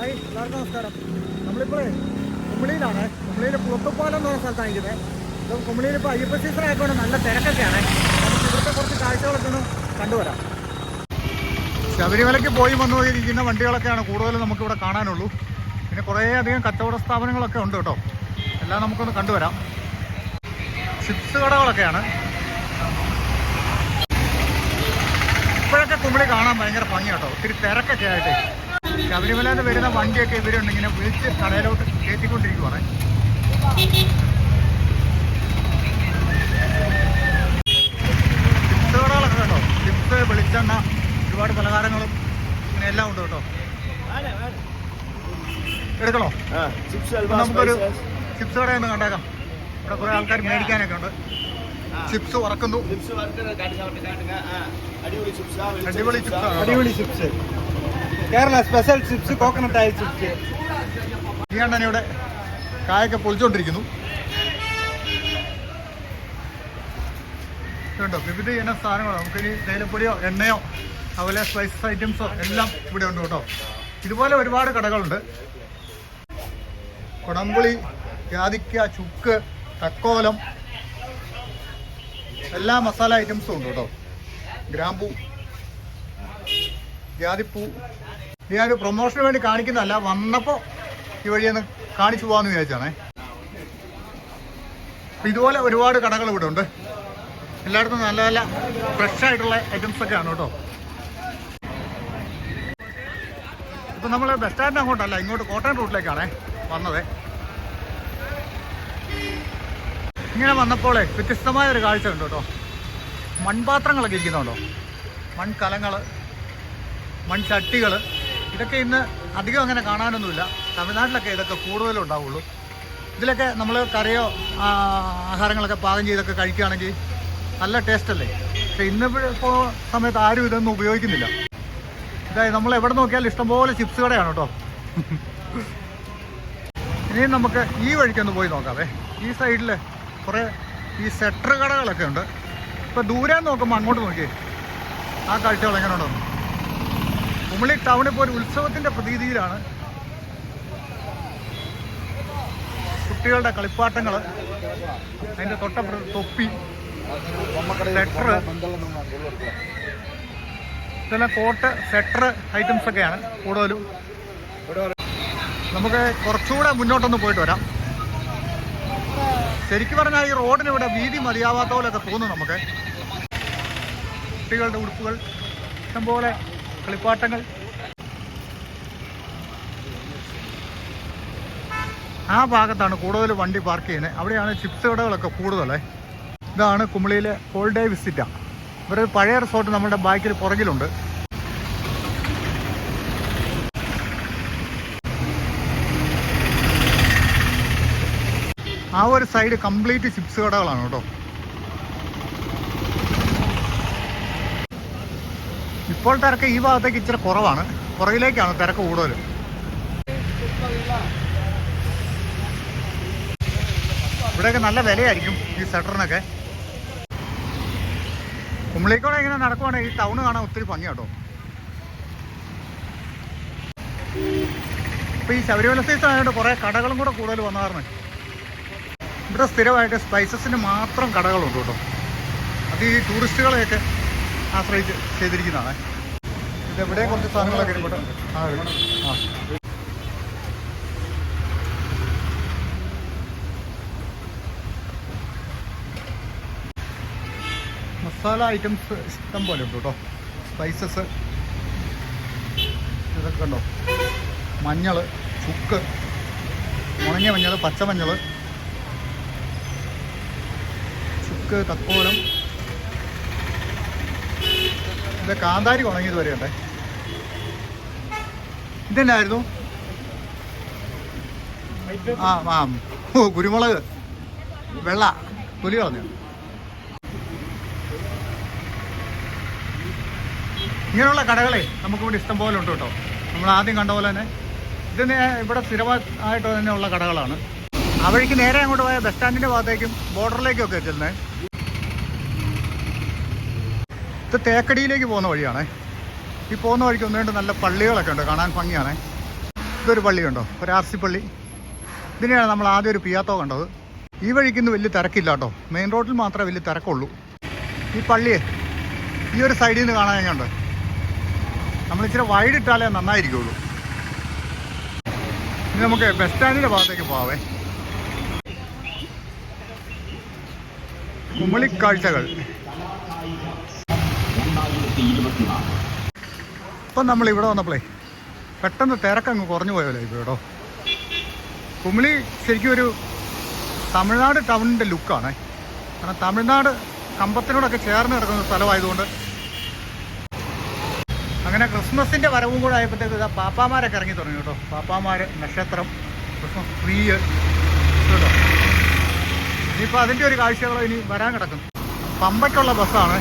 Hi എല്ലാവർക്കും നമസ്കാരം. നമ്മളിപ്പോഴേ കുമളിയിലാണ്. കുമളിയിൽ പുളത്തുപ്പാലം എന്ന് പറഞ്ഞ സ്ഥലത്താണ് ഇരിക്കുന്നത്. ഇപ്പം കുമളിയിൽ ഇപ്പോൾ അയ്യപ്പ സീസൺ ആയതുകൊണ്ട് നല്ല തിരക്കൊക്കെയാണ്. നമുക്ക് ഇവിടുത്തെ കുറച്ച് കാഴ്ചകളൊക്കെ ഒന്ന് കണ്ടുവരാം. ശബരിമലയ്ക്ക് പോയി വന്നു ഇരിക്കുന്ന വണ്ടികളൊക്കെയാണ് കൂടുതലും നമുക്കിവിടെ കാണാനുള്ളൂ. പിന്നെ കുറേ അധികം കച്ചവട സ്ഥാപനങ്ങളൊക്കെ ഉണ്ട് കേട്ടോ. എല്ലാം നമുക്കൊന്ന് കണ്ടുവരാം. ചിപ്സ് കടകളൊക്കെയാണ്. ഇപ്പോഴൊക്കെ കുമളി കാണാൻ ഭയങ്കര ഭംഗി കേട്ടോ ഒത്തിരി തിരക്കൊക്കെ ആയിട്ട്. ശബരിമലയിൽ എന്ന് വരുന്ന വണ്ടിയൊക്കെ ഇവരുണ്ട് ഇങ്ങനെ വിളിച്ച് കടയിലോട്ട് കയറ്റിക്കൊണ്ടിരിക്കുവാണ്. ചിപ്സ് കടകളൊക്കെ കേട്ടോ ചിപ്സ് വെളിച്ചെണ്ണ ഒരുപാട് പലഹാരങ്ങളും ഇങ്ങനെ എല്ലാം ഉണ്ട് കേട്ടോ. എടുക്കണോ? നമുക്കൊരു ചിപ്സ് കട ഒന്ന് കണ്ടേക്കാം. ഇവിടെ കുറെ ആൾക്കാർ മേടിക്കാനൊക്കെ ഉണ്ട്. ചിപ്സ് വറക്കുന്നു. കാട്ടുക അടിപൊളി ചിപ്സ്. അടിപൊളി chips. Kerala special chips coconut ആയ ചിപ്സ് ഈ ഇവിടെ കായൊക്കെ പൊളിച്ചുകൊണ്ടിരിക്കുന്നു ഇതുണ്ടോ? വിവിധ ഇനം സാധനങ്ങളോ? നമുക്കിനി തേയിലപ്പൊടിയോ എണ്ണയോ അതുപോലെ സ്പൈസസ് ഐറ്റംസോ എല്ലാം ഇവിടെ ഉണ്ട് കേട്ടോ. ഇതുപോലെ ഒരുപാട് കടകളുണ്ട്. കുടംപുളി ജാതിക്ക ചുക്ക് തക്കോലം എല്ലാ മസാല ഐറ്റംസും ഉണ്ട് കേട്ടോ. ഗ്രാമ്പൂ ജാതിപ്പൂ ഞാനൊരു പ്രൊമോഷന് വേണ്ടി കാണിക്കുന്നതല്ല വന്നപ്പോൾ ഈ വഴിയൊന്ന് കാണിച്ചു പോകാമെന്ന് വിചാരിച്ചാണേ. ഇതുപോലെ ഒരുപാട് കടകൾ ഇവിടെ ഉണ്ട്. എല്ലായിടത്തും നല്ല നല്ല ഫ്രഷ് ആയിട്ടുള്ള ഐറ്റംസ് ഒക്കെ ആണ് കേട്ടോ. ഇപ്പൊ നമ്മൾ ബസ് സ്റ്റാൻഡിന് അങ്ങോട്ടല്ല ഇങ്ങോട്ട് കോട്ടയം റൂട്ടിലേക്കാണേ വന്നത്. ഇങ്ങനെ വന്നപ്പോളേ വ്യത്യസ്തമായ ഒരു കാഴ്ച ഉണ്ട് കേട്ടോ. മൺപാത്രങ്ങളൊക്കെ ഇരിക്കുന്നുണ്ടോ? മൺകലങ്ങൾ മൺചട്ടികൾ ഇതൊക്കെ ഇന്ന് അധികം അങ്ങനെ കാണാനൊന്നുമില്ല. തമിഴ്നാട്ടിലൊക്കെ ഇതൊക്കെ കൂടുതലും ഉണ്ടാവുള്ളൂ. ഇതിലൊക്കെ നമ്മൾ കറിയോ ആഹാരങ്ങളൊക്കെ പാകം ചെയ്തൊക്കെ കഴിക്കുകയാണെങ്കിൽ നല്ല ടേസ്റ്റ് അല്ലേ? പക്ഷെ ഇന്ന് ഇപ്പോൾ സമയത്ത് ആരും ഇതൊന്നും ഉപയോഗിക്കുന്നില്ല. ഇതായി നമ്മൾ എവിടെ നോക്കിയാലും ഇഷ്ടംപോലെ ചിപ്സ് കടയാണ് കേട്ടോ. ഇനി നമുക്ക് ഈ വഴിക്കൊന്ന് പോയി നോക്കാവേ. ഈ സൈഡിൽ കുറേ ഈ സെറ്റർ കടകളൊക്കെ ഉണ്ട്. ഇപ്പോൾ ദൂരെ നോക്കുമ്പോൾ അങ്ങോട്ട് നോക്കിയേ. ആ കാഴ്ചകൾ എങ്ങനെ ഉണ്ടെന്ന് ടൗണിൽ പോയി ഉത്സവത്തിന്റെ പ്രതീതിയിലാണ് കുട്ടികളുടെ കളിപ്പാട്ടങ്ങൾ അതിന്റെ തൊട്ട തൊപ്പി സെറ്റർ ഇതെല്ലാം കോട്ട് സെറ്റർ ഐറ്റംസ് ഒക്കെയാണ് കൂടുതലും. നമുക്ക് കുറച്ചുകൂടെ മുന്നോട്ടൊന്ന് പോയിട്ട് വരാം. ശരിക്കും പറഞ്ഞാൽ ഈ റോഡിന് ഇവിടെ വീതി മതിയാവാത്ത പോലെയൊക്കെ തോന്നും നമുക്ക്. കുട്ടികളുടെ ഉടുപ്പുകൾ ഇഷ്ടംപോലെ കളിപ്പാട്ടങ്ങൾ. ആ ഭാഗത്താണ് കൂടുതൽ വണ്ടി പാർക്ക് ചെയ്യുന്നത്. അവിടെയാണ് ചിപ്സ് കടകളൊക്കെ കൂടുതലേ. ഇതാണ് കുമളിയിലെ ഹോൾ ഡേ വിസിറ്റ ഇവരൊരു പഴയ റിസോർട്ട് നമ്മുടെ ബാക്കിൽ പുറകിലുണ്ട്. ആ ഒരു സൈഡ് കംപ്ലീറ്റ് ചിപ്സ് കടകളാണ് കേട്ടോ. ഇപ്പോൾ തിരക്ക് ഈ ഭാഗത്തേക്ക് ഇച്ചിരി കുറവാണ്. പുറകിലേക്കാണ് തിരക്ക് കൂടുതൽ. ഇവിടെയൊക്കെ നല്ല വിലയായിരിക്കും ഈ സെറ്ററിനൊക്കെ കുമ്പളിക്കോടെ ഇങ്ങനെ നടക്കുവാണെങ്കിൽ ഈ ടൗണ് കാണാൻ ഒത്തിരി ഭംഗിയാട്ടോ ഇപ്പൊ ഈ ശബരിമല സീസൺ ആയതുകൊണ്ട് കുറെ കടകളും കൂടെ കൂടുതൽ വന്നതാണ് ഇവിടെ സ്ഥിരമായിട്ട് സ്പൈസസിന് മാത്രം കടകളുണ്ട് കേട്ടോ. അത് ഈ ടൂറിസ്റ്റുകളെയൊക്കെ ആശ്രയിച്ച് ചെയ്തിരിക്കുന്നതാണ്. ഇത് എവിടെ കുറച്ച് സാധനങ്ങളൊക്കെ ഇരിക്കട്ടെ ആ. ആ. മസാല ഐറ്റംസ് ഇഷ്ടം പോലെ ഉണ്ട് കേട്ടോ. സ്പൈസസ് ഇതൊക്കെ ഉണ്ടോ മഞ്ഞൾ ചുക്ക് ഉണങ്ങിയ മഞ്ഞൾ പച്ചമഞ്ഞൾ ചുക്ക് തക്കോലം ഇത് കാന്താരി ഉണങ്ങിയത് വരെ ഉണ്ടേ ഇതെന്നായിരുന്നു? ആ ആ. ഓ കുരുമുളക്. വെള്ള. തൊലി കളഞ്ഞു. ഇങ്ങനെയുള്ള കടകളെ നമുക്ക് ഇവിടെ ഇഷ്ടം പോലെ ഉണ്ട് കേട്ടോ. നമ്മൾ ആദ്യം കണ്ട പോലെ തന്നെ. ഇതിന് ഇവിടെ സ്ഥിരമായിട്ട് തന്നെ ഉള്ള കടകളാണ്. ആ വഴിക്ക് നേരെ അങ്ങോട്ട് പോയ ബസ് സ്റ്റാൻഡിന്റെ ഭാഗത്തേക്കും ബോർഡറിലേക്കും ഒക്കെ ചെല്ലുന്നത് ഇത് തേക്കടിയിലേക്ക് പോകുന്ന വഴിയാണേ. ഈ പോകുന്ന വഴിക്ക് ഒന്ന് രണ്ട് നല്ല പള്ളികളൊക്കെ ഉണ്ട്. കാണാൻ ഭംഗിയാണേ. ഇതൊരു പള്ളി കണ്ടോ ഒരു ആർ സി പള്ളി. ഇതിനെയാണ് നമ്മൾ ആദ്യം ഒരു പിയാത്തോ കണ്ടത്. ഈ വഴിക്ക് ഇന്ന് വലിയ തിരക്കില്ല കേട്ടോ. മെയിൻ റോഡിൽ മാത്രമേ വലിയ തിരക്കുള്ളൂ. ഈ പള്ളിയെ ഈ ഒരു സൈഡിൽ നിന്ന് കാണാൻ എങ്ങനെയുണ്ട്? നമ്മൾ ഇച്ചിരി വൈഡ് ഇട്ടാലേ നന്നായിരിക്കുള്ളൂ. ഇനി നമുക്ക് ബസ് സ്റ്റാൻഡിന്റെ ഭാഗത്തേക്ക് പോവാവേ. കുമളിക്കാഴ്ചകൾ. ഇപ്പം നമ്മൾ ഇവിടെ വന്നപ്പോളേ പെട്ടെന്ന് തിരക്കങ്ങ് കുറഞ്ഞു പോയല്ലോ ഇപ്പോൾ കേട്ടോ? കുമിളി ശരിക്കും ഒരു തമിഴ്നാട് ടൗണിന്റെ ലുക്കാണ്. കാരണം തമിഴ്നാട് കമ്പത്തിനോടൊക്കെ ചേർന്ന് കിടക്കുന്ന സ്ഥലമായതുകൊണ്ട് അങ്ങനെ ക്രിസ്മസിന്റെ വരവും കൂടെ ആയപ്പോഴത്തേക്ക് ഇതാ പാപ്പാമാരൊക്കെ ഇറങ്ങി തുടങ്ങി കേട്ടോ. പാപ്പാമാർ നക്ഷത്രം ക്രിസ്മസ് ട്രീ കേട്ടോ. ഇനിയിപ്പോൾ അതിന്റെ ഒരു കാഴ്ചകളോ ഇനി വരാൻ കിടക്കുന്നു. പമ്പയ്ക്കുള്ള ബസ്സാണ്.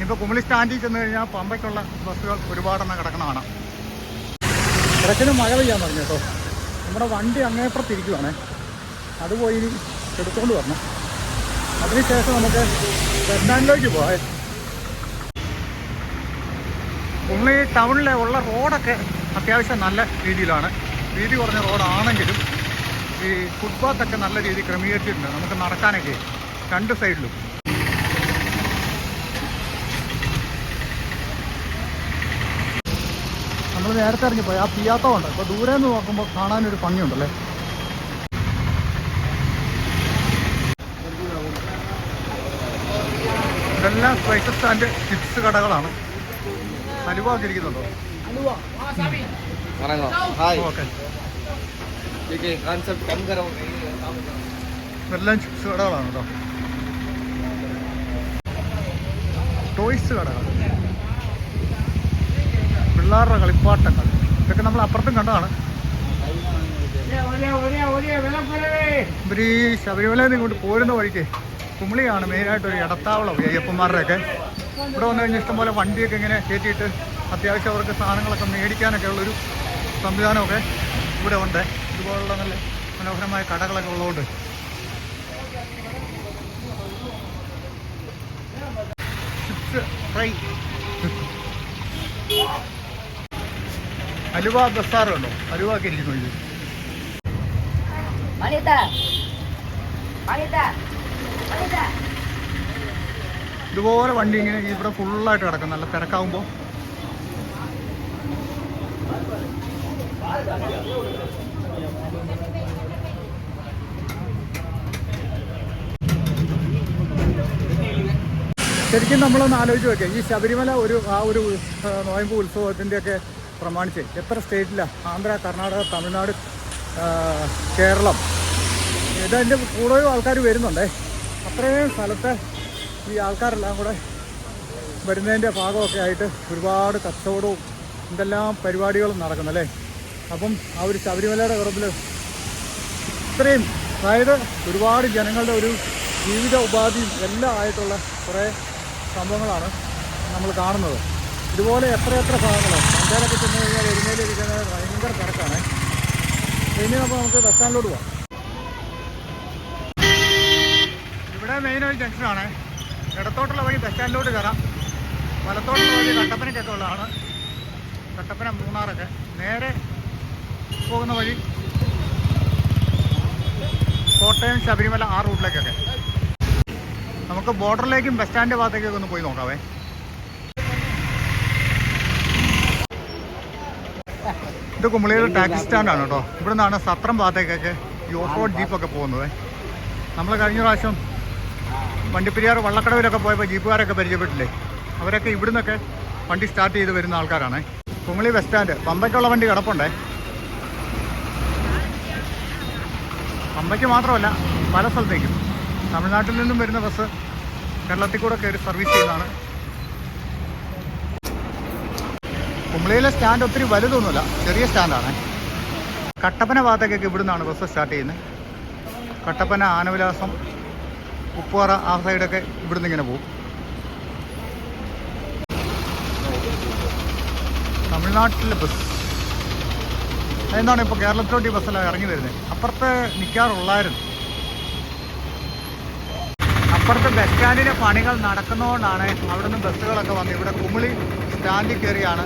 ഇനിയിപ്പോൾ കുമിളി സ്റ്റാൻഡിൽ ചെന്ന് കഴിഞ്ഞാൽ പമ്പയ്ക്കുള്ള ബസ്സുകൾ ഒരുപാടെണ്ണം കിടക്കുന്ന കാണാം ഇടയ്ക്കിന് മഴ പെയ്യാൻ പറഞ്ഞു കേട്ടോ. നമ്മുടെ വണ്ടി അങ്ങേപ്പുറത്തിരിക്കുവാണേ അത് പോയി എടുത്തുകൊണ്ട് വരണം. അതിനുശേഷം നമുക്ക് ബസ് പോകാം കുമളി ടൗണിലെ ഉള്ള റോഡൊക്കെ അത്യാവശ്യം നല്ല രീതിയിലാണ്. വീതി കുറഞ്ഞ റോഡാണെങ്കിലും ഈ ഫുട്പാത്തൊക്കെ നല്ല രീതിയിൽ ക്രമീകരിച്ചിട്ടുണ്ട്. നമുക്ക് നടക്കാനൊക്കെ രണ്ട് സൈഡിലും. നമ്മൾ നേരത്തെ ഇറങ്ങിപ്പോയി. ആ പിയാത്തമുണ്ട് അപ്പൊ ദൂരെ നിന്ന് നോക്കുമ്പോ കാണാനൊരു ഭംഗിയുണ്ടല്ലേ? ഇതെല്ലാം സ്പൈസസ് ആൻഡ് ചിപ്സ് കടകളാണ്. അലുവ ഇതെല്ലാം ചിപ്സ് കടകളാണ് കേട്ടോ. ടോയ്സ് കടകളാണ് പിള്ളേരുടെ കളിപ്പാട്ടങ്ങൾ. ഇതൊക്കെ നമ്മൾ അപ്പുറത്തും കണ്ടതാണ്. ഇവർ ഈ ശബരിമലയിൽ ഇങ്ങോട്ട് പോരുന്ന വഴിക്ക് കുമിളിയാണ് മെയിനായിട്ട് ഒരു ഇടത്താവളം അയ്യപ്പന്മാരുടെയൊക്കെ. ഇവിടെ വന്നു കഴിഞ്ഞാൽ ഇഷ്ടംപോലെ വണ്ടിയൊക്കെ ഇങ്ങനെ കയറ്റിയിട്ട് അത്യാവശ്യം അവർക്ക് സാധനങ്ങളൊക്കെ മേടിക്കാനൊക്കെ ഉള്ളൊരു സംവിധാനമൊക്കെ ഇവിടെ ഉണ്ട്. ഇതുപോലുള്ള നല്ല മനോഹരമായ കടകളൊക്കെ ഉള്ളതുകൊണ്ട്. ഫ്രൈ അലുവ ബസാറുണ്ടോ? അലുവ ഒക്കെ ഇരിക്കുന്നു ഇത്. ഇതുപോലെ വണ്ടി ഇങ്ങനെ ഇവിടെ ഫുള്ളായിട്ട് കിടക്കും. നല്ല തിരക്കാവുമ്പോൾ ശരിക്കും നമ്മളൊന്ന് ആലോചിച്ച് നോക്കിയാൽ ഈ ശബരിമല ഒരു ആ ഒരു നോയമ്പ് ഉത്സവത്തിന്റെയൊക്കെ പ്രമാണിച്ച് എത്ര സ്റ്റേറ്റിലാണ് ആന്ധ്ര കർണാടക തമിഴ്നാട് കേരളം. ഇതതിന്റെ കൂടുതലും ആൾക്കാർ വരുന്നുണ്ടേ? അത്രയും സ്ഥലത്ത് ഈ ആൾക്കാരെല്ലാം കൂടെ വരുന്നതിന്റെ ഭാഗമൊക്കെ ആയിട്ട് ഒരുപാട് കച്ചവടവും എന്തെല്ലാം പരിപാടികളും നടക്കുന്നല്ലേ അപ്പം ആ ഒരു ശബരിമലയുടെ കുറപ്പിൽ ഇത്രയും അതായത് ഒരുപാട് ജനങ്ങളുടെ ഒരു ജീവിത ഉപാധിയും എല്ലാം ആയിട്ടുള്ള കുറേ സംഭവങ്ങളാണ് നമ്മൾ കാണുന്നത്. ഇതുപോലെ എത്ര എത്ര ഭാഗങ്ങളാണ്? സഞ്ചാരമൊക്കെ ചെന്ന് കഴിഞ്ഞാൽ എരുമേലിരിക്കുന്ന ഭയങ്കര തിരക്കാണ്. ഇനി അപ്പോൾ നമുക്ക് ബസ് സ്റ്റാൻഡിലോട്ട് പോകാം ഇവിടെ മെയിൻ ഒരു ജംഗ്ഷനാണ് ഇടത്തോട്ടുള്ള വഴി ബസ് സ്റ്റാൻഡിലോട്ട് കയറാം. വലത്തോട്ടുള്ള വഴി കട്ടപ്പനയ്ക്കൊക്കെ ഉള്ളതാണ്. കട്ടപ്പന മൂന്നാറൊക്കെ. നേരെ പോകുന്ന വഴി കോട്ടയം ശബരിമല ആ റൂട്ടിലേക്കൊക്കെ നമുക്ക് ബോർഡറിലേക്കും ബസ് സ്റ്റാൻഡ് ഭാഗത്തേക്കൊക്കെ ഒന്ന് പോയി നോക്കാവേ. ഇത് കുമളിയുടെ ടാക്സി സ്റ്റാൻഡാണ് കേട്ടോ. ഇവിടെ നിന്നാണ് സത്രം ഭാഗത്തേക്കൊക്കെ ഈ ഓഫ് റോഡ് ജീപ്പൊക്കെ പോകുന്നത്. നമ്മൾ കഴിഞ്ഞ പ്രാവശ്യം വണ്ടിപ്പെരിയാർ വള്ളക്കടവിലൊക്കെ പോയപ്പോൾ ജീപ്പുകാരൊക്കെ പരിചയപ്പെട്ടില്ലേ? അവരൊക്കെ ഇവിടുന്നൊക്കെ വണ്ടി സ്റ്റാർട്ട് ചെയ്ത് വരുന്ന ആൾക്കാരാണ്. കുമളി ബസ് സ്റ്റാൻഡ് പമ്പയ്ക്കുള്ള വണ്ടി കിടപ്പുണ്ടേ. പമ്പയ്ക്ക് മാത്രമല്ല പല സ്ഥലത്തേക്കും. തമിഴ്നാട്ടിൽ നിന്നും വരുന്ന ബസ് കേരളത്തിൽ കൂടെ കയറി സർവീസ് ചെയ്യുന്നതാണ്. കുമളിയിലെ സ്റ്റാൻഡ് ഒത്തിരി വലുതൊന്നുമില്ല ചെറിയ സ്റ്റാൻഡാണ് കട്ടപ്പന ഭാഗത്തേക്കൊക്കെ ഇവിടുന്നാണ് ബസ് സ്റ്റാർട്ട് ചെയ്യുന്നത്. കട്ടപ്പന ആനവിലാസം ഉപ്പുപാറ ആ സൈഡൊക്കെ ഇവിടുന്ന് ഇങ്ങനെ പോകും. തമിഴ്നാട്ടിലെ ബസ് എന്താണ് ഇപ്പോൾ കേരളത്തിലോട്ട് ഈ ബസ്സെല്ലാം ഇറങ്ങി വരുന്നത്? അപ്പുറത്ത് നിൽക്കാറുള്ളായിരുന്നു അപ്പുറത്ത് ബസ് സ്റ്റാൻഡിലെ പണികൾ നടക്കുന്നതുകൊണ്ടാണ് അവിടുന്ന് ബസ്സുകളൊക്കെ വന്ന് ഇവിടെ കുമിളി സ്റ്റാൻഡിൽ കയറിയാണ്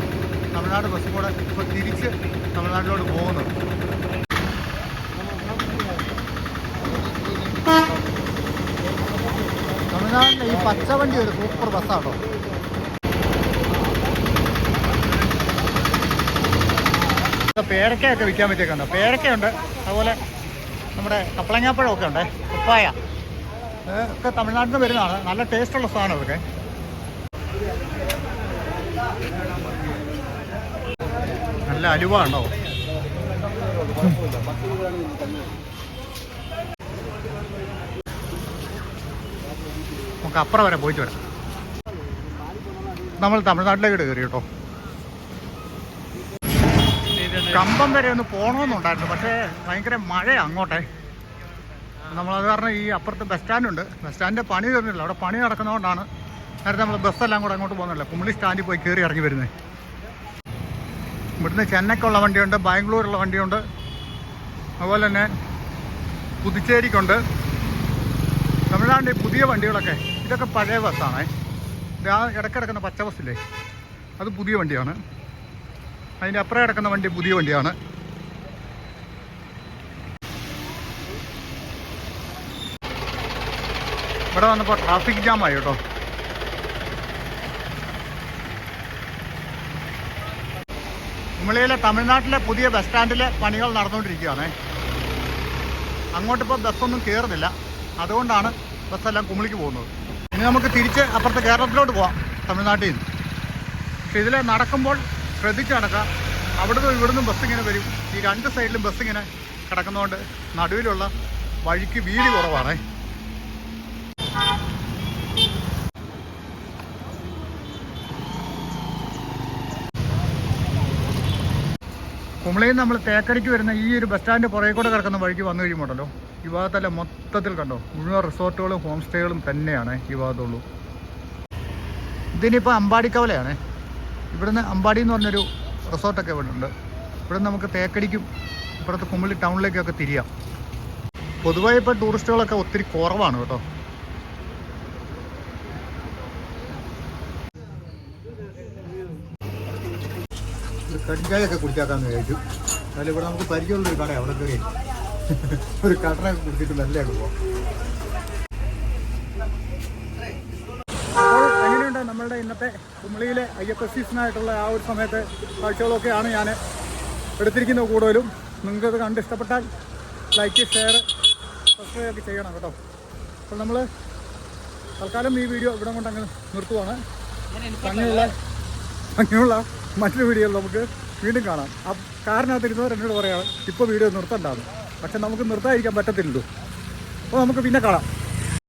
തമിഴ്നാട് ബസ്സും കൂടെ ഇപ്പോൾ തിരിച്ച് തമിഴ്നാട്ടിലോട്ട് പോകുന്നത് തമിഴ്നാട്ടിലെ ഈ പച്ചവണ്ടി ഒരു സൂപ്പർ ബസ്സാട്ടോ. പേരക്കയൊക്കെ വിൽക്കാൻ പറ്റിയൊക്കെ പേരക്കയുണ്ട് അതുപോലെ നമ്മുടെ കപ്പളങ്ങാപ്പഴമൊക്കെ ഉണ്ട്. ഉപ്പായ ഒക്കെ തമിഴ്നാട്ടിൽ നിന്ന് വരുന്നതാണ്. നല്ല ടേസ്റ്റുള്ള സാധനം ഇതൊക്കെ നല്ല അലുവ ഉണ്ടോ നമുക്ക് അപ്പുറം വരെ പോയിട്ട് വരാം. നമ്മൾ തമിഴ്നാട്ടിലേക്ക് കയറി കേട്ടോ. കമ്പം വരെ ഒന്ന് പോകണമെന്നുണ്ടായിരുന്നു പക്ഷേ ഭയങ്കര മഴ അങ്ങോട്ടെ. നമ്മളത് കാരണം ഈ അപ്പുറത്ത് ബസ് സ്റ്റാൻഡുണ്ട്. ബസ് സ്റ്റാൻഡിന്റെ പണി തീർന്നില്ല അവിടെ പണി നടക്കുന്നതുകൊണ്ടാണ് നേരത്തെ നമ്മൾ ബസ്സെല്ലാം കൂടെ അങ്ങോട്ട് പോകുന്നില്ല കുമിളി സ്റ്റാൻഡിൽ പോയി കയറി ഇറങ്ങി വരുന്നത് ഇവിടുന്ന് ചെന്നൈക്കുള്ള വണ്ടിയുണ്ട് ബാംഗ്ലൂരുള്ള വണ്ടിയുണ്ട്. അതുപോലെ തന്നെ പുതുച്ചേരിക്കുണ്ട്. തമിഴ്നാടിന്റെ പുതിയ വണ്ടികളൊക്കെ ഇതൊക്കെ പഴയ ബസ്സാണ്. ആ ഇടക്കിടക്കുന്ന പച്ച ബസ്സില്ലേ? അത് പുതിയ വണ്ടിയാണ്. അതിന്റെ അപ്പുറം കിടക്കുന്ന വണ്ടി പുതിയ വണ്ടിയാണ്. ഇവിടെ വന്നപ്പോൾ ട്രാഫിക് ജാം ആയി കേട്ടോ. കുമളിയിലെ തമിഴ്നാട്ടിലെ പുതിയ ബസ് സ്റ്റാൻഡിലെ പണികൾ നടന്നുകൊണ്ടിരിക്കുകയാണ്. അങ്ങോട്ടിപ്പോൾ ബസ്സൊന്നും കയറുന്നില്ല അതുകൊണ്ടാണ് ബസ്സെല്ലാം കുമളിക്ക് പോകുന്നത്. ഇനി നമുക്ക് തിരിച്ച് അപ്പുറത്തെ കേരളത്തിലോട്ട് പോവാം തമിഴ്നാട്ടിൽ നിന്ന്. പക്ഷെ ഇതിൽ നടക്കുമ്പോൾ ശ്രദ്ധിച്ച് നടക്കുക. അവിടുന്ന് ഇവിടുന്ന് ബസ് ഇങ്ങനെ വരും. ഈ രണ്ട് സൈഡിലും ബസ് ഇങ്ങനെ കിടക്കുന്നതുകൊണ്ട് നടുവിലുള്ള വഴിക്ക് വീതി കുറവാണേ. കുമളിയിൽ നമ്മൾ തേക്കടിക്ക് വരുന്ന ഈ ഒരു ബസ് സ്റ്റാൻഡ് പുറകെ കൂടെ കിടക്കുന്ന വഴിക്ക് വന്നു കഴിയുമ്പോണ്ടല്ലോ ഈ ഭാഗത്തല്ല മൊത്തത്തിൽ കണ്ടോ? മുഴുവൻ റിസോർട്ടുകളും ഹോം സ്റ്റേകളും തന്നെയാണ് ഈ ഭാഗത്തുള്ളൂ. ഇതിനിപ്പോൾ അമ്പാടിക്കവലയാണ് ഇവിടുന്ന് അമ്പാടി എന്ന് പറഞ്ഞൊരു റിസോർട്ടൊക്കെ ഇവിടെ ഉണ്ട് ഇവിടെ നമുക്ക് തേക്കടിക്കും ഇപ്പുറത്ത് കുമളി ടൗണിലേക്കൊക്കെ തിരിയാം. പൊതുവായി ഇപ്പോൾ ടൂറിസ്റ്റുകളൊക്കെ ഒത്തിരി കുറവാണ് കേട്ടോ. ഒരു കടിഞ്ചായൊക്കെ കുടിച്ചാക്കാന്ന് വിചാരിച്ചു. എന്നാലും ഇവിടെ നമുക്ക് പരിചയമുള്ളൊരു കട അവിടെ കയറി. ഒരു കടനൊക്കെ കുടിച്ചിട്ട് നല്ല പോവാം. അപ്പോൾ എങ്ങനെയുണ്ട് നമ്മളുടെ ഇന്നത്തെ കുമളിയിലെ അയ്യപ്പ സീസണായിട്ടുള്ള ആ ഒരു സമയത്തെ കാഴ്ചകളൊക്കെയാണ് ഞാൻ എടുത്തിരിക്കുന്നത് കൂടുതലും. നിങ്ങൾക്കത് കണ്ട് ഇഷ്ടപ്പെട്ടാൽ ലൈക്ക് ഷെയർ സബ്സ്ക്രൈബ് ഒക്കെ ചെയ്യണം കേട്ടോ. അപ്പോൾ നമ്മൾ തൽക്കാലം ഈ വീഡിയോ ഇവിടെ കൊണ്ട് അങ്ങ് നിർത്തുവാണ്. അങ്ങനെയുള്ള അങ്ങനെയുള്ള മറ്റൊരു വീഡിയോ നമുക്ക് വീണ്ടും കാണാം. ആ കാറിനകത്തിരുന്നവർ എന്നോട് പറയാണ് ഇപ്പോൾ വീഡിയോ നിർത്തണ്ടാണ് പക്ഷെ നമുക്ക് നിർത്താതിരിക്കാൻ പറ്റത്തില്ലല്ലോ. അപ്പോൾ നമുക്ക് പിന്നെ കാണാം.